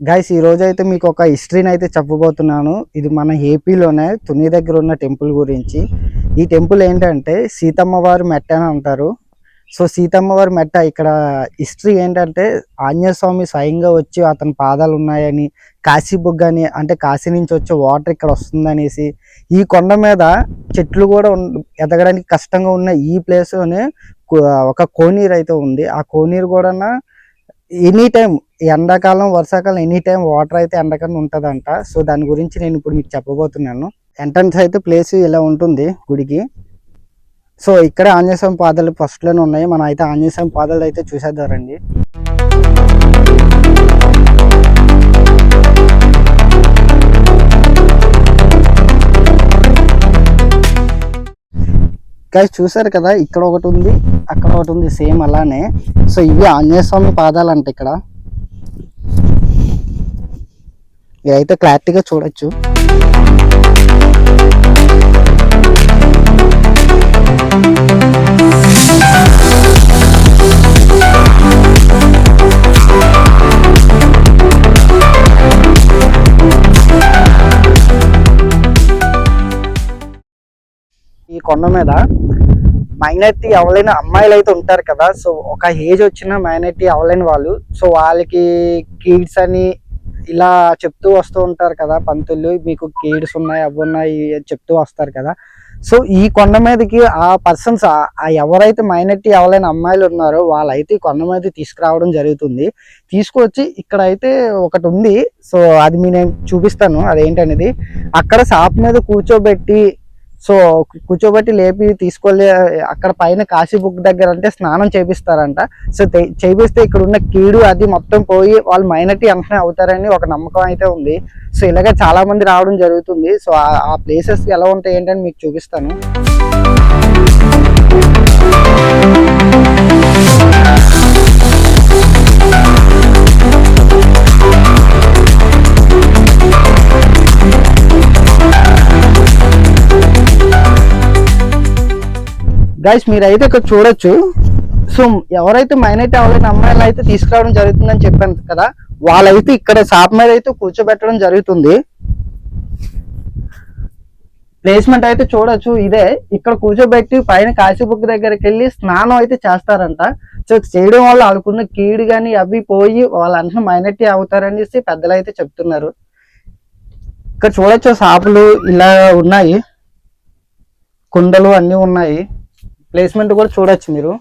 Guys ఈ రోజు అయితే మీకు ఒక హిస్టరీని అయితే చెప్పబోతున్నాను. ఇది మన ఏపీలోనే తుని దగ్గర ఉన్న టెంపుల్ గురించి. ఈ టెంపుల్ ఏంటంటే సీతమ్మ వారి మెట్ట అని అంటారు. సో సీతమ్మ వారి మెట్ట ఇక్కడ హిస్టరీ ఏంటంటే ఆంజనేయ స్వామి స్వయంగా వచ్చి అతని పాదాలు ఉన్నాయని కాశీ బుగ్గ అని అంటే కాశీ నుంచి వచ్చే వాటర్ ఇక్కడ వస్తుందనేసి ఈ కొండ మీద చెట్లు కూడా ఎదగడానికి కష్టంగా ఉన్న ఈ ప్లేస్లోనే ఒక కోనీరు అయితే ఉంది. ఆ కోనీరు కూడా ఎనీ టైం ఎండాకాలం వర్షాకాలం ఎనీ టైం వాటర్ అయితే ఎండకన్నా ఉంటుందంట. సో దాని గురించి నేను ఇప్పుడు మీకు చెప్పబోతున్నాను. ఎంట్రన్స్ అయితే ప్లేస్ ఇలా ఉంటుంది గుడికి. సో ఇక్కడ ఆంజనేయ స్వామి పాదాలు ఫస్ట్లోనే ఉన్నాయి. మనం అయితే ఆంజనేయ స్వామి పాదాలు అయితే చూసేద్దారండి గాయస్ చూసారు కదా ఇక్కడ ఒకటి ఉంది అక్కడ ఒకటి ఉంది సేమ్ అలానే. సో ఇవి ఆంజనేయ స్వామి పాదాలు అంట ఇక్కడ. ఇదైతే క్లారిటీగా చూడొచ్చు. కొండ మీద మైనార్టీ ఎవరైనా అమ్మాయిలు అయితే ఉంటారు కదా. సో ఒక ఏజ్ వచ్చిన మైనార్టీ అవ్వలేని వాళ్ళు. సో వాళ్ళకి కిడ్స్ అని ఇలా చెప్తూ వస్తూ ఉంటారు కదా పంతులు. మీకు కిడ్స్ ఉన్నాయి అవి ఉన్నాయి అని చెప్తూ వస్తారు కదా. సో ఈ కొండ మీదకి ఆ పర్సన్స్ ఎవరైతే మైనార్టీ ఎవరైనా అమ్మాయిలు ఉన్నారో వాళ్ళైతే ఈ కొండ మీద తీసుకురావడం జరుగుతుంది. తీసుకొచ్చి ఇక్కడ అయితే ఒకటి ఉంది. సో అది మీ నేను చూపిస్తాను. అదేంటనేది? అక్కడ షాప్ మీద కూర్చోబెట్టి సో కూర్చోబెట్టి లేపి తీసుకోలే అక్కడ పైన కాశీబుక్ దగ్గర అంటే స్నానం చేపిస్తారంట. సో చేపిస్తే ఇక్కడ ఉన్న కీడు అది మొత్తం పోయి వాళ్ళు మైనటీ వెంటనే అవుతారని ఒక నమ్మకం అయితే ఉంది. సో ఇలాగే చాలా మంది రావడం జరుగుతుంది. సో ఆ- ఆ ప్లేసెస్ ఎలా ఉంటాయి ఏంటని మీకు చూపిస్తాను. గైస్ మీరైతే ఇక్కడ చూడొచ్చు. సో ఎవరైతే మైనార్టీ ఎవరైతే అమ్మాయిలు అయితే తీసుకురావడం జరుగుతుందని చెప్పాను కదా వాళ్ళైతే ఇక్కడ షాప్ మీద అయితే కూర్చోబెట్టడం జరుగుతుంది. ప్లేస్మెంట్ అయితే చూడొచ్చు ఇదే. ఇక్కడ కూర్చోబెట్టి పైన కాశీబుక్ దగ్గరికి వెళ్ళి స్నానం అయితే చేస్తారంట. సో చేయడం వల్ల వాళ్ళకున్న కీడు కానీ అవి పోయి వాళ్ళంతా మైనార్టీ అవుతారనేసి పెద్దలు అయితే చెప్తున్నారు. ఇక్కడ చూడొచ్చు షాపులు ఇలా ఉన్నాయి. కుండలు అన్నీ ఉన్నాయి. ప్లేస్మెంట్ కూడా చూడొచ్చు మీరు.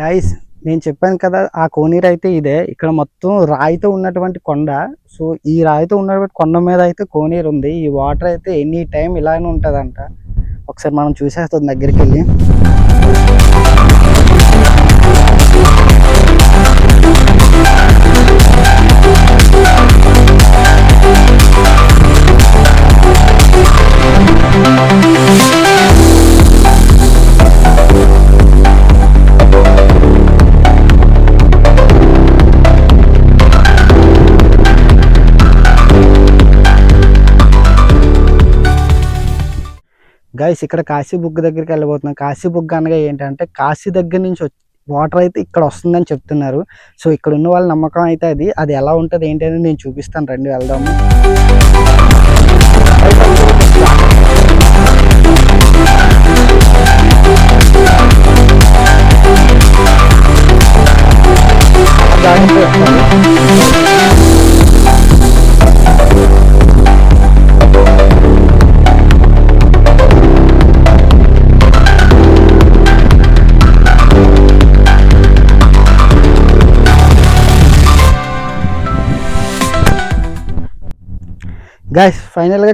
గైస్ నేను చెప్పాను కదా ఆ కోనీరు అయితే ఇదే. ఇక్కడ మొత్తం రాయితో ఉన్నటువంటి కొండ. సో ఈ రాయితో ఉన్నటువంటి కొండ మీద అయితే కోనీరు ఉంది. ఈ వాటర్ అయితే ఎనీ టైం ఇలానే ఉంటుందంట. ఒకసారి మనం చూసేస్తాం దగ్గరికి వెళ్ళి. గైస్ ఇక్కడ కాశీ బుగ్గ దగ్గరికి వెళ్ళబోతున్నాం. కాశీ బుగ్గ అనగా ఏంటంటే కాశీ దగ్గర నుంచి వాటర్ అయితే ఇక్కడ వస్తుందని చెప్తున్నారు. సో ఇక్కడ ఉన్న వాళ్ళ నమ్మకం అయితే అది. అది ఎలా ఉంటుంది ఏంటి నేను చూపిస్తాను. రండి వెళ్దాము. దానితో గైస్ ఫైనల్గా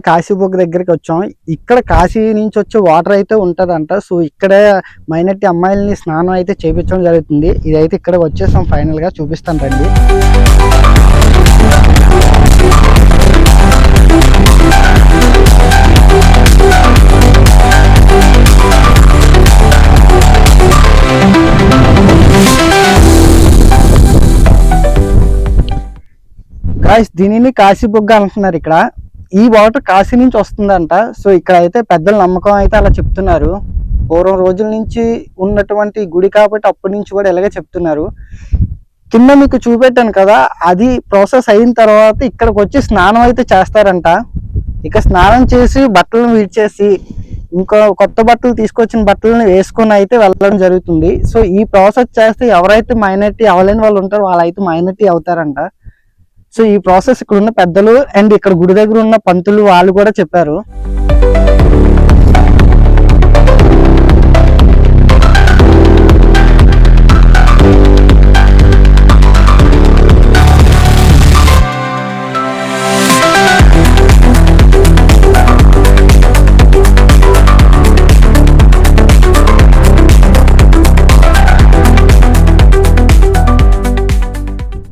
దగ్గరికి వచ్చాం. ఇక్కడ కాశీ నుంచి వచ్చే వాటర్ అయితే ఉంటుందంట. సో ఇక్కడ మైనార్టీ అమ్మాయిలని స్నానం అయితే చేపించడం జరుగుతుంది. ఇదైతే ఇక్కడ వచ్చేసాం ఫైనల్గా. చూపిస్తాను రండి. దీనిని కాశీబుగ్గ అంటున్నారు ఇక్కడ. ఈ వాటర్ కాశీ నుంచి వస్తుందంట. సో ఇక్కడ అయితే పెద్దల నమ్మకం అయితే అలా చెప్తున్నారు. పూర్వం రోజుల నుంచి ఉన్నటువంటి గుడి కాబట్టి అప్పటి నుంచి కూడా ఇలాగే చెప్తున్నారు. కింద మీకు చూపెట్టాను కదా అది ప్రాసెస్ అయిన తర్వాత ఇక్కడికి వచ్చి స్నానం అయితే చేస్తారంట. ఇక స్నానం చేసి బట్టలను విడిచేసి ఇంకో కొత్త బట్టలు తీసుకొచ్చిన బట్టలను వేసుకొని అయితే వెళ్ళడం జరుగుతుంది. సో ఈ ప్రాసెస్ చేస్తే ఎవరైతే మైనార్టీ అవ్వలేని వాళ్ళు ఉంటారో వాళ్ళైతే మైనార్టీ అవుతారంట. సో ఈ ప్రాసెస్ ఇక్కడ ఉన్న పెద్దలు అండ్ ఇక్కడ గుడి దగ్గర ఉన్న పంతులు వాళ్ళు కూడా చెప్పారు.